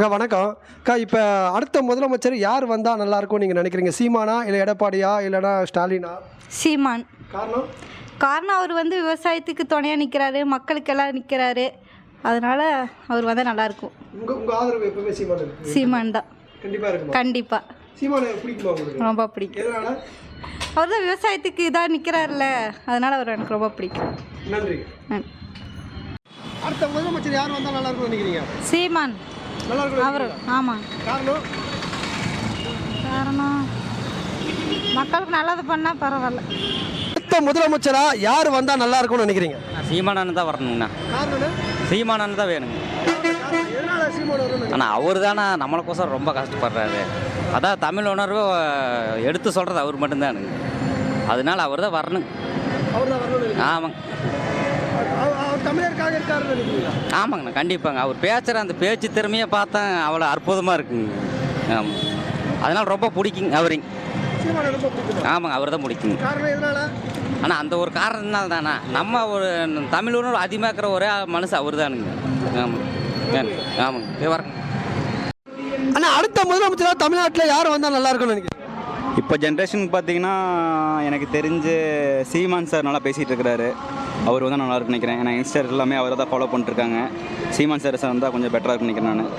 அக்கா வணக்கம். அக்கா இப்போ அடுத்த முதலமைச்சர் யார் வந்தால் நல்லாயிருக்கும் நீங்கள் நினைக்கிறீங்க? சீமானா இல்லை எடப்பாடியா இல்லைனா ஸ்டாலினா? சீமான். காரணம்? காரணம் அவர் வந்து விவசாயத்துக்கு துணையாக நிற்கிறாரு மக்களுக்கெல்லாம் நிற்கிறாரு அதனால் அவர் வந்தால் நல்லாயிருக்கும் உங்கள் உங்கள் ஆதரவு எப்பவுமே சீமான் சீமான் தான். கண்டிப்பாக இருக்குமா? கண்டிப்பாக சீமானை பிடிக்குமா உங்களுக்கு? ரொம்ப பிடிக்கும். எதனால? அவர் தான் விவசாயத்துக்கு இதாக நிற்கிறாருல்ல அதனால் அவர் எனக்கு ரொம்ப பிடிக்கும். நன்றி. அடுத்த முதலமைச்சர் யார் வந்தால் நல்லா நினைக்கிறீங்க? சீமான். அவர் ஆமாம் காரணம்? மக்களுக்கு நல்லது பண்ணால் பரவாயில்ல. அடுத்த முதலமைச்சரா யார் வந்தால் நல்லா இருக்கும்னு நினைக்கிறீங்க சீமானன் தான் வரணுங்கண்ணா. சீமானன் தான் வேணுங்க. ஆனால் அவர் தானே நம்மளுக்கோசரம் ரொம்ப கஷ்டப்படுறாரு. அதான் தமிழ் உணர்வு எடுத்து சொல்கிறது அவர் மட்டும்தானுங்க. அதனால அவர் தான் வரணும்னு ஆமாங்க. தமிழருக்காக இருக்காருன்னு நினைக்கிறீங்களா? ஆமாங்கண்ணா கண்டிப்பாங்க. அவர் பேசுகிற அந்த பேச்சு திறமையை பார்த்தா அவ்வளோ அற்புதமாக இருக்குங்க. ஆமாம் அதனால் ரொம்ப பிடிக்குங்க அவரைங்க சீமானை ரொம்ப பிடிக்கும் ஆமாங்க அவர் தான் பிடிக்குங்க. காரணம் எதனால? ஆனால் அந்த ஒரு காரணத்தினால தானே நம்ம ஒரு தமிழ் உணர்வு அதிகமாக இருக்கிற ஒரே மனுஷன் அவர் தானுங்க ஆமாம் ஆமாங்க. வரங்க அண்ணா அடுத்த முதலமைச்சரா தமிழ்நாட்டில் யார் வந்தால் நல்லா இருக்கும்னு நினைக்கிறீங்க? இப்போ ஜென்ரேஷனுக்கு பார்த்தீங்கன்னா எனக்கு தெரிஞ்சு சீமான் சார் நல்லா பேசிகிட்டு இருக்கிறாரு. அவர் வந்து நல்லா இருக்குன்னு நினைக்கிறேன். ஏன்னா யங்ஸ்டர் எல்லாமே அவரை தான் ஃபாலோ பண்ணிட்டுருக்காங்க. சீமான் சார் சார் வந்தால் கொஞ்சம் பெட்டராக இருக்குன்னு நினைக்கிறேன் நான்.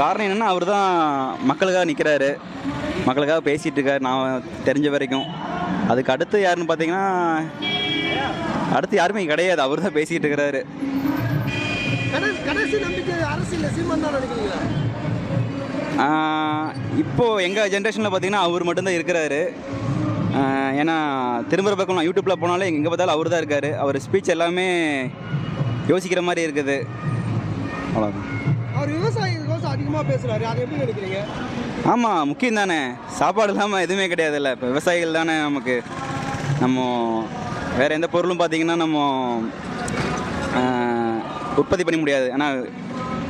காரணம் என்னென்னா அவர் தான் மக்களுக்காக நிற்கிறாரு மக்களுக்காக பேசிகிட்டு இருக்காரு நான் தெரிஞ்ச வரைக்கும். அதுக்கு அடுத்து யாருன்னு பார்த்தீங்கன்னா அடுத்து யாருமே கிடையாது. அவர் தான் பேசிகிட்டு இருக்கிறாரு இப்போ எங்கள் ஜென்ரேஷனில் பார்த்தீங்கன்னா அவர் மட்டும்தான் இருக்கிறாரு. ஏன்னா திரும்புகிற பக்கம் நான் யூடியூப்பில் போனாலே எங்கே பார்த்தாலும் அவர் தான் இருக்கார். அவர் ஸ்பீச் எல்லாமே யோசிக்கிற மாதிரி இருக்குது. அவ்வளோதான் அவர் விவசாயிகளுக்கோசம் அதிகமாக பேசுறாரு. அதை எப்படி நினைக்கிறீங்க? ஆமாம் முக்கியம் தானே. சாப்பாடு இல்லாமல் எதுவுமே கிடையாதுல்ல. இப்போ விவசாயிகள் தானே நமக்கு. நம்ம வேறு எந்த பொருளும் பார்த்தீங்கன்னா நம்ம உற்பத்தி பண்ண முடியாது. ஆனால்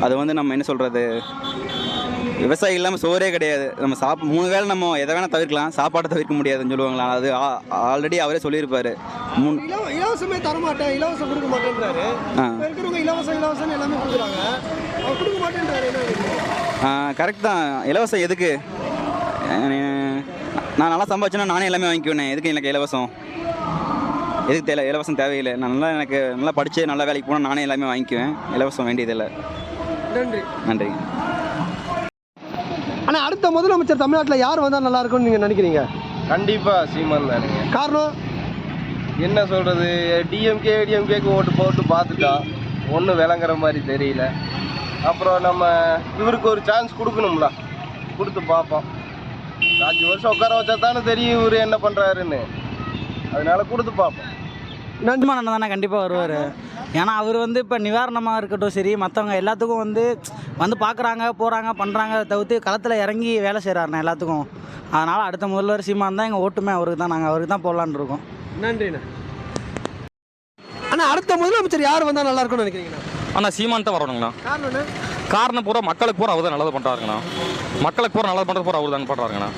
அது வந்து நம்ம என்ன சொல்கிறது விவசாயி இல்லாமல் சோறே கிடையாது. நம்ம சாப் மூணு வேளை நம்ம எதை வேணால் தவிர்க்கலாம். சாப்பாட்டை தவிர்க்க முடியாதுன்னு சொல்லுவாங்களா? அது ஆல்ரெடி அவரே சொல்லியிருப்பார். மூணு இலவ இலவசமே தர மாட்டேன் இலவசம் கொடுக்க மாட்டேன்றாரு. இருக்கிறவங்க இலவசம் இலவசம் எல்லாமே கொடுக்குறாங்க. அவர் கொடுக்க மாட்டேன்றாரு? கரெக்ட் தான். இலவசம் எதுக்கு? நான் நல்லா சம்பாதிச்சேன்னா நானே எல்லாமே வாங்கிக்குவேனே. எதுக்கு எனக்கு இலவசம்? எதுக்கு தேவை இலவசம் தேவையில்லை. நான் நல்லா எனக்கு நல்லா படித்து நல்லா வேலைக்கு போனால் நானே எல்லாமே வாங்கிக்குவேன். இலவசம் வேண்டியதில்லை. நன்றி. நன்றி. ஆனால் அடுத்த முதலமைச்சர் தமிழ்நாட்டில் யார் வந்தால் நல்லா இருக்கும்னு நீங்கள் நினைக்கிறீங்க? கண்டிப்பா சீமான் தானுங்க காரணம்? என்ன சொல்றது? டிஎம்கே டிஎம்கேக்கு ஓட்டு போட்டு பார்த்துட்டோம் ஒன்றும் விளங்குற மாதிரி தெரியல. அப்புறம் நம்ம இவருக்கு ஒரு சான்ஸ் கொடுக்கணும்ல. கொடுத்து பார்ப்போம். அஞ்சு வருஷம் உட்கார வச்சா தானே தெரியும் இவர் என்ன பண்ணுறாருன்னு அதனால கொடுத்து பார்ப்போம். நன்றி அண்ணன் தானே கண்டிப்பாக வருவார். ஏன்னா அவர் வந்து இப்போ நிவாரணமாக இருக்கட்டும் சரி மற்றவங்க எல்லாத்துக்கும் வந்து வந்து பார்க்குறாங்க போகிறாங்க பண்ணுறாங்க தவிர்த்து களத்தில் இறங்கி வேலை செய்கிறாருண்ணே எல்லாத்துக்கும். அதனால் அடுத்த முதல்வர் சீமான் தான் எங்கள் ஓட்டுமே அவருக்கு தான் நாங்கள் அவருக்கு தான் போடலான்னு இருக்கோம். நன்றிண்ணா. ஆனால் அடுத்த முதலமைச்சர் யார் வந்தால் நல்லா இருக்கும்னு நினைக்கிறீங்கண்ணா? ஆனால் சீமான் தான் வரணுங்கண்ணா. காரணம் பூரா மக்களுக்கு பூரா அவர் தான் நல்லது பண்ணுறாருங்கண்ணா மக்களுக்கு பூரா நல்லது பண்ணுறது பூரா அவர் தான் பண்ணுறாருங்கண்ணா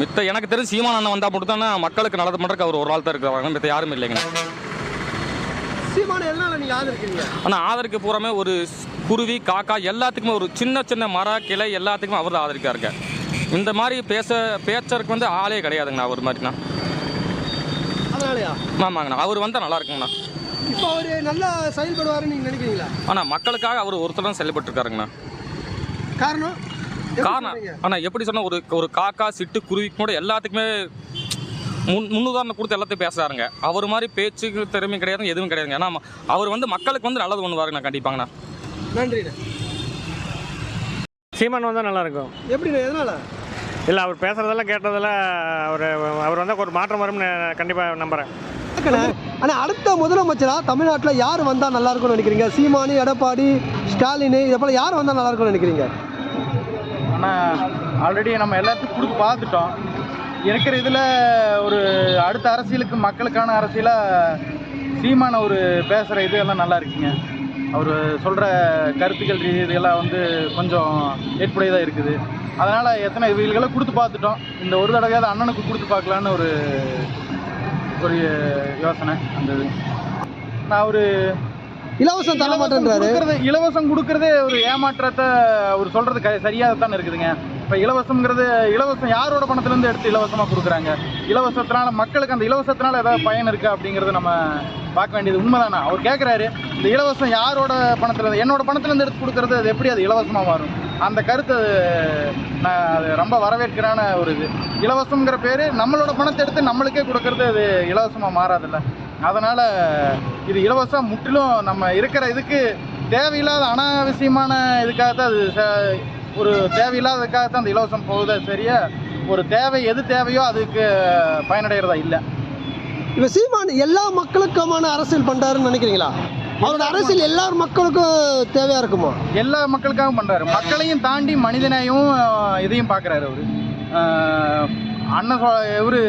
மித்த எனக்கு தெரிஞ்சு சீமான் அண்ணன் வந்தால் மட்டும் தானே மக்களுக்கு நல்லது பண்ணுறதுக்கு அவர் ஒரு ஆள் தான் இருக்கிறாங்க மித்த யாரும் இல்லைங்கண்ணா. சீமான எதனால நீங்கள் ஆதரிக்கிறீங்க? ஆனால் ஆதரிக்க பூராமே ஒரு குருவி காக்கா எல்லாத்துக்குமே ஒரு சின்ன சின்ன மர கிளை எல்லாத்துக்குமே அவர் தான் ஆதரிக்காருங்க இந்த மாதிரி பேச பேச்சருக்கு வந்து ஆளே கிடையாதுங்கண்ணா அவர் மாதிரிண்ணா. அதனாலயா? ஆமாங்கண்ணா அவர் வந்தால் நல்லா இருக்குங்கண்ணா. இப்போ அவர் நல்லா செயல்படுவாருன்னு நீங்கள் நினைக்கிறீங்களா? ஆனால் மக்களுக்காக அவர் ஒருத்தர் தான் செயல்பட்டுருக்காருங்கண்ணா. காரணம்? காரணம்? ஆனால் எப்படி சொன்னால் ஒரு ஒரு காக்கா சிட்டு குருவி கூட எல்லாத்துக்குமே முன் முன்னுதாரணம் கொடுத்து எல்லாத்தையும் பேசுறாருங்க. அவர் மாதிரி பேச்சுக்கு திறமை கிடையாது எதுவும் கிடையாதுங்க. ஏன்னா அவர் வந்து மக்களுக்கு வந்து நல்லது பண்ணுவாருங்கண்ணா கண்டிப்பாங்கண்ணா. நன்றிண்ணா. சீமான் வந்தால் நல்லாயிருக்கும் எப்படிண்ணா எதனால? இல்லை அவர் பேசுகிறதெல்லாம் கேட்டதெல்லாம் அவர் அவர் வந்தால் ஒரு மாற்றம் வரும்னு கண்டிப்பாக நம்புகிறேன் ஆனால் அடுத்த முதலமைச்சரா தமிழ்நாட்டில் யார் வந்தால் நல்லா இருக்கும்னு நினைக்கிறீங்க? சீமானி எடப்பாடி ஸ்டாலின் இதை போல் யார் வந்தால் நல்லா இருக்கும்னு நினைக்கிறீங்க? ஆனால் ஆல்ரெடி நம்ம எல்லாத்துக்கும் கொடுத்து பார்த்துட்டோம். இருக்கிற இதில் ஒரு அடுத்த அரசியலுக்கு மக்களுக்கான அரசியலாக சீமான ஒரு பேசுகிற இது எல்லாம் நல்லா இருக்குங்க. அவர் சொல்கிற கருத்துக்கள் இதெல்லாம் வந்து கொஞ்சம் ஏற்புடையதாக இருக்குது. அதனால் எத்தனை இவங்களுக்கெல்லாம் கொடுத்து பார்த்துட்டோம். இந்த ஒரு தடவையாவது அண்ணனுக்கு கொடுத்து பார்க்கலான்னு ஒரு ஒரு யோசனை அந்த இது. நான் ஒரு இலவசம் தர மாட்டேன்றாரு. இலவசம் கொடுக்கறதே ஒரு ஏமாற்றத்தை அவர் சொல்றது சரியாக தானே இருக்குதுங்க. இப்போ இலவசம்ங்கிறது இலவசம் யாரோட பணத்துலேருந்து எடுத்து இலவசமாக கொடுக்குறாங்க? இலவசத்தினால மக்களுக்கு அந்த இலவசத்தினால ஏதாவது பயன் இருக்கா அப்படிங்கிறது நம்ம பார்க்க வேண்டியது உண்மைதானா? அவர் கேட்குறாரு இந்த இலவசம் யாரோட பணத்தில் என்னோட பணத்துலேருந்து எடுத்து கொடுக்கறது அது எப்படி அது இலவசமாக மாறும்? அந்த கருத்து நான் அது ரொம்ப வரவேற்கிறான ஒரு இது. இலவசம்ங்கிற பேர் நம்மளோட பணத்தை எடுத்து நம்மளுக்கே கொடுக்கறது அது இலவசமாக மாறாதுல்ல. அதனால் இது இலவசம் முற்றிலும் நம்ம இருக்கிற இதுக்கு தேவையில்லாத அனாவசியமான இதுக்காக தான் அது ச- ஒரு தேவையில்லாததுக்காக தான் அந்த இலவசம் போகுது சரியா ஒரு தேவை எது தேவையோ அதுக்கு பயனடைகிறதா இல்லை. இப்போ சீமான் எல்லா மக்களுக்குமான அரசியல் பண்றாருன்னு நினைக்கிறீங்களா? அவரோட அரசியல் எல்லா மக்களுக்கும் தேவையா இருக்குமா? எல்லா மக்களுக்காகவும் பண்ணுறாரு மக்களையும் தாண்டி மனிதனையும் இதையும் பார்க்குறாரு அவர். அண்ணன் இவர்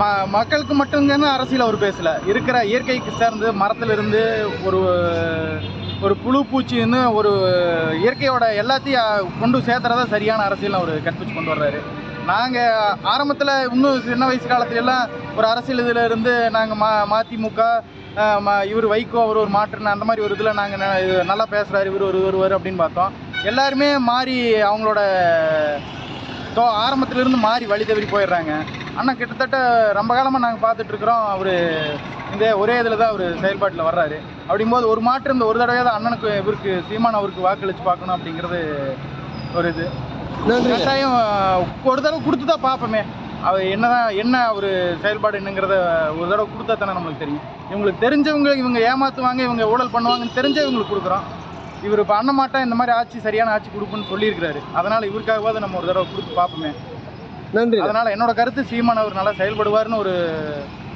ம மக்களுக்கு மட்டும்தானே அரசியல் அவர் பேசலை. இருக்கிற இயற்கைக்கு சேர்ந்து மரத்திலிருந்து ஒரு ஒரு புழு பூச்சின்னு ஒரு இயற்கையோட எல்லாத்தையும் கொண்டு சேர்த்துறதா சரியான அரசியல் அவர் கற்பிச்சு கொண்டு வர்றாரு. நாங்கள் ஆரம்பத்தில் இன்னும் சின்ன வயசு காலத்துலலாம் ஒரு அரசியல் இதில் இருந்து நாங்கள் மா மதிமுக இவர் வைகோ அவர் ஒரு மாற்றுன்னு அந்த மாதிரி ஒரு இதில் நாங்கள் நல்லா பேசுகிறாரு இவர் ஒரு வருவார் அப்படின்னு பார்த்தோம். எல்லாருமே மாறி அவங்களோட தோ ஆரம்பத்திலிருந்து மாறி வழி தவறி போயிடுறாங்க. அண்ணா கிட்டத்தட்ட ரொம்ப காலமாக நாங்கள் பார்த்துட்ருக்குறோம் அவர் இந்த ஒரே இதில் தான் அவர் செயல்பாட்டில் வர்றாரு. அப்படிங்கும்போது ஒரு மாற்று இந்த ஒரு தடவை தான் அண்ணனுக்கு இவருக்கு சீமான் அவருக்கு வாக்களித்து பார்க்கணும் அப்படிங்கிறது ஒரு இது. கட்டாயம் ஒரு தடவை கொடுத்து தான் பார்ப்போமே. அவர் என்னதான் என்ன ஒரு செயல்பாடு என்னங்கிறத ஒரு தடவை கொடுத்தா தானே நம்மளுக்கு தெரியும். இவங்களுக்கு தெரிஞ்சவங்க இவங்க ஏமாத்துவாங்க இவங்க ஊழல் பண்ணுவாங்கன்னு தெரிஞ்சே இவங்களுக்கு கொடுக்குறோம். இவர் இப்போ அண்ணன் மாட்டா இந்த மாதிரி ஆட்சி சரியான ஆட்சி கொடுப்புன்னு சொல்லியிருக்கிறாரு. அதனால இவருக்காகவாது நம்ம ஒரு தடவை கொடுத்து பார்ப்போமே. நன்றி. அதனால என்னோட கருத்து சீமான் அவர் நல்லா செயல்படுவார்னு ஒரு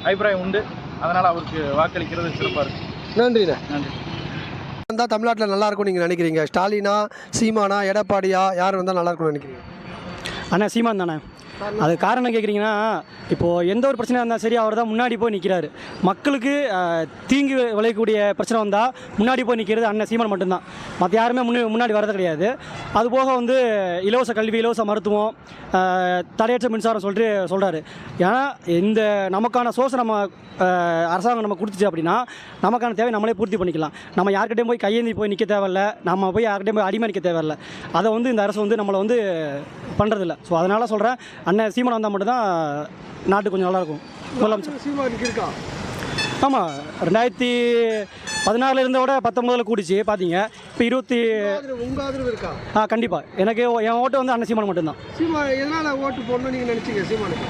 அபிப்பிராயம் உண்டு. அதனால அவருக்கு வாக்களிக்கிறது சிறப்பாக இருக்கு. நன்றிண்ணே. நன்றி. வந்தால் தமிழ்நாட்டில் நல்லா இருக்கும்னு நீங்கள் நினைக்கிறீங்க. ஸ்டாலினா சீமானா எடப்பாடியா யார் வந்தால் நல்லா இருக்கும்னு நினைக்கிறீங்க? அண்ணா சீமான் தானே? அது காரணம் கேட்குறீங்கன்னா இப்போது எந்த ஒரு பிரச்சனையாக இருந்தால் சரி அவர் தான் முன்னாடி போய் நிற்கிறாரு மக்களுக்கு தீங்கு விளையக்கூடிய பிரச்சனை வந்தால் முன்னாடி போய் நிற்கிறது அண்ணன் சீமான் மட்டும்தான். மற்ற யாருமே முன்னே முன்னாடி வரது கிடையாது. அதுபோக வந்து இலவச கல்வி இலவச மருத்துவம் தடையற்ற மின்சாரம் சொல்லிட்டு சொல்கிறாரு ஏன்னா இந்த நமக்கான சோர்ஸ் நம்ம அரசாங்கம் நம்ம கொடுத்துச்சு அப்படின்னா நமக்கான தேவை நம்மளே பூர்த்தி பண்ணிக்கலாம். நம்ம யார்கிட்டையும் போய் கையேந்தி போய் நிற்க தேவையில்ல. நம்ம போய் யார்கிட்டையும் போய் அடிமை நிற்க தேவையில்ல. அதை வந்து இந்த அரசு வந்து நம்மளை வந்து பண்ணுறதில்ல ஸோ அதனால் சொல்கிறேன் அண்ணன் சீமான் வந்தால் மட்டும்தான் நாட்டு கொஞ்சம் நல்லாயிருக்கும். முதலமைச்சர் இருக்கா? ஆமாம் ரெண்டாயிரத்தி பதினாறுல இருந்த விட பத்தொம்போதில் கூடிச்சு பார்த்தீங்க இப்போ இருபத்தி ஆதரவு உங்கள் ஆதரவு இருக்கா? ஆ கண்டிப்பாக எனக்கு என் ஓட்டு வந்து அண்ணன் சீமான் மட்டும்தான். சீமா எதனால் ஓட்டு போடணும்னு நீங்கள் நினச்சிங்க சீமானுக்கு?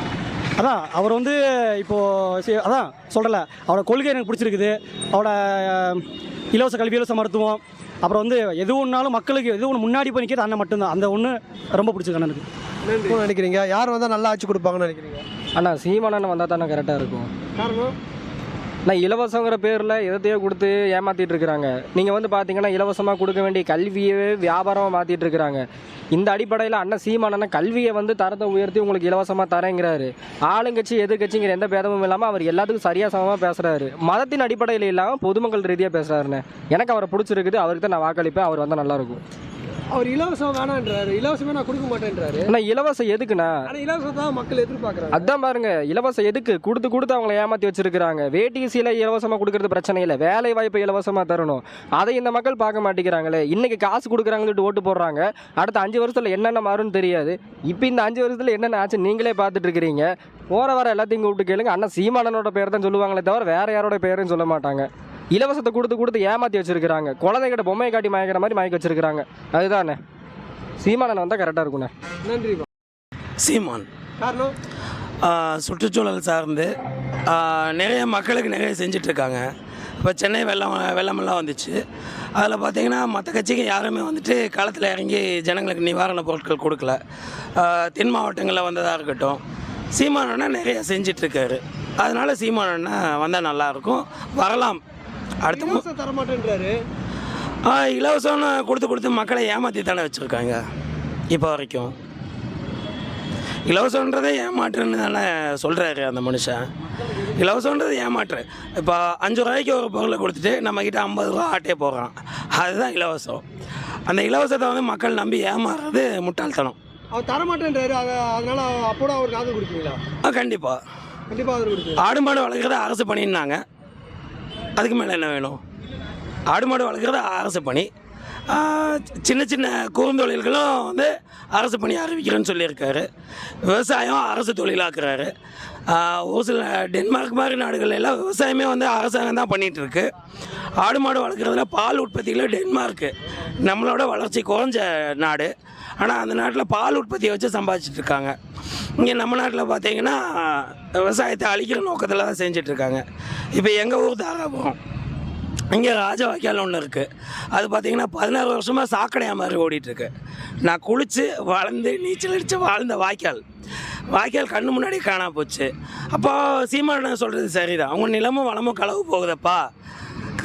அதான் அவர் வந்து இப்போது அதான் சொல்கிறல அவரோட கொள்கை எனக்கு பிடிச்சிருக்குது. அவரோட இலவச கல்வி இலவச மருத்துவம் அப்புறம் வந்து எது ஒன்றாலும் மக்களுக்கு எது ஒன்று முன்னாடி போய் நிற்கிறது அண்ணன் மட்டும்தான். அந்த ஒன்று ரொம்ப பிடிச்சிருக்கு அண்ணனுக்கு. நினைக்கிறீங்க? யார் வந்தால் நல்லா ஆட்சி கொடுப்பாங்கன்னு நினைக்கிறீங்க? அண்ணா சீமானண்ணன் வந்தால் தானே கரெக்டாக இருக்கும். காரணம்? நான் இலவசங்கிற பேரில் எதத்தையோ கொடுத்து ஏமாற்றிட்டு இருக்கிறாங்க. நீங்கள் வந்து பார்த்தீங்கன்னா இலவசமாக கொடுக்க வேண்டிய கல்வியவே வியாபாரமாக மாற்றிட்டு இருக்கிறாங்க. இந்த அடிப்படையில் அண்ணன் சீமானண்ணன் கல்வியை வந்து தரத்தை உயர்த்தி உங்களுக்கு இலவசமாக தரேங்கிறாரு. ஆளுங்கட்சி எதிர்கட்சிங்கிற எந்த பேதமும் இல்லாமல் அவர் எல்லாத்துக்கும் சரியாக சமமாக பேசுகிறாரு மதத்தின் அடிப்படையில் இல்லாமல் பொதுமக்கள் ரீதியாக பேசுகிறாருண்ணே எனக்கு அவரை பிடிச்சிருக்குது அவருக்கு தான் நான் வாக்களிப்பேன் அவர் வந்தால் நல்லாயிருக்கும் அவர் இலவசம் வேணான்றாரு. இலவசமே நான் கொடுக்க மாட்டேன்றாரு. ஆனால் இலவசம் எதுக்குண்ணா? ஆனால் இலவசம் தான் மக்கள் எதிர்பார்க்குறாங்க. அதான் பாருங்க இலவசம் எதுக்கு? கொடுத்து கொடுத்து அவங்கள ஏமாத்தி வச்சிருக்காங்க வேடிசியில் இலவசமாக கொடுக்கறது பிரச்சனை இல்லை. வேலை வாய்ப்பை இலவசமாக தரணும். அதை இந்த மக்கள் பார்க்க மாட்டேங்கிறாங்களே. இன்னைக்கு காசு கொடுக்குறாங்கன்னு ஓட்டு போடுறாங்க. அடுத்த அஞ்சு வருஷத்தில் என்னென்ன மாறும்னு தெரியாது. இப்போ இந்த அஞ்சு வருஷத்தில் என்னென்ன ஆச்சு நீங்களே பார்த்துட்டு இருக்கிறீங்க. போற வர எல்லாத்தையும் கூப்பிட்டு கேளுங்க. அண்ணா சீமானனோட பேர் தான் சொல்லுவாங்களே தவிர வேற யாரோட பேரும் சொல்ல மாட்டாங்க. இலவசத்தை கொடுத்து கொடுத்து ஏமாத்தி வச்சிருக்காங்க குழந்தைகிட்ட பொம்மையை காட்டி மயக்கிற மாதிரி மயக்க வச்சிருக்காங்க அதுதானே. சீமானன் வந்தால் கரெக்டாக இருக்குண்ணே நன்றி சீமான். காரணம்? சுற்றுச்சூழல் சார்ந்து நிறைய மக்களுக்கு நிறைய செஞ்சிட்ருக்காங்க. இப்போ சென்னை வெள்ளம் வெள்ளமெல்லாம் வந்துச்சு. அதில் பார்த்தீங்கன்னா மற்ற கட்சிக்கு யாருமே வந்துட்டு களத்தில் இறங்கி ஜனங்களுக்கு நிவாரணப் பொருட்கள் கொடுக்கல. தென் மாவட்டங்களில் வந்ததாக இருக்கட்டும். சீமானண்ணா நிறைய செஞ்சிட்ருக்காரு. அதனால் சீமானண்ணா வந்தால் நல்லாயிருக்கும் வரலாம். அடுத்த மு இலவசம் தர மாட்டேன்றாரு ஆஹ் இலவசம்னு கொடுத்து கொடுத்து மக்களை ஏமாற்றி தானே வச்சுருக்காங்க. இப்போ வரைக்கும். இலவசன்றதே ஏமாற்றுன்னு தானே சொல்கிறாரு அந்த மனுஷன். இலவசன்றது ஏமாற்று. இப்போ அஞ்சு ரூபாய்க்கு ஒரு பொருளை கொடுத்துட்டு நம்மக்கிட்ட ஐம்பது ரூபா ஆட்டே போடுறான். அதுதான் இலவசம். அந்த இலவசத்தை வந்து மக்கள் நம்பி ஏமாறுறது முட்டாள்தனம். அவர் தர மாட்டேன்றாரு அதை அதனால அப்போட அவருக்கு ஆதரவு கொடுப்பீங்களா கண்டிப்பாக கண்டிப்பாக ஆதரவு கொடுப்பீங்க ஆடு மாடு வளர்க்குறத அரசு பண்ணியிருந்தாங்க அதுக்கு மேலே என்ன வேணும்? ஆடு மாடு வளர்க்குறது அரசு பணி. சின்ன சின்ன குறுந்தொழில்களும் வந்து அரசு பணி அறிவிக்கிறேன்னு சொல்லியிருக்காரு. விவசாயம் அரசு தொழிலாக்குறாரு. ஒரு சில டென்மார்க் மாதிரி நாடுகள் எல்லாம் விவசாயமே வந்து அரசாங்கம் தான் பண்ணிகிட்ருக்கு ஆடு மாடு வளர்க்குறதுல பால் உற்பத்தியில் டென்மார்க்கு நம்மளோட வளர்ச்சி குறைஞ்ச நாடு. ஆனால் அந்த நாட்டில் பால் உற்பத்தியை வச்சு சம்பாதிச்சிட்டு இருக்காங்க. இங்கே நம்ம நாட்டில் பார்த்தீங்கன்னா விவசாயத்தை அழிக்கிற நோக்கத்தில் தான் செஞ்சுட்டு இருக்காங்க இப்போ எங்கள் ஊர் தாராபுரம். இங்கே ராஜ வாய்க்கால் ஒன்று இருக்குது அது பார்த்தீங்கன்னா பதினாறு வருஷமாக சாக்கடையா மாதிரி ஓடிட்டுருக்கு நான் குளித்து வளர்ந்து நீச்சல் அடித்து வாழ்ந்த வாய்க்கால். வாய்க்கால் கண்ணு முன்னாடி காணா போச்சு. அப்போ சீமானன் சொல்கிறது சரிதான். அவங்க நிலமும் வளமும் களவு போகுதப்பா.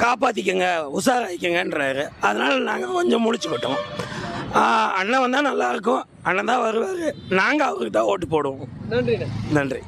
காப்பாற்றிக்கங்க உஷாராயிக்கங்கன்றாரு. அதனால் நாங்கள் கொஞ்சம் முடிச்சு விட்டோம் அண்ணன் வந்தால் நல்லாயிருக்கும் அண்ணன் தான் வருவார். நாங்கள் அவருக்கு தான் ஓட்டு போடுவோம். நன்றிண்ணே. நன்றி.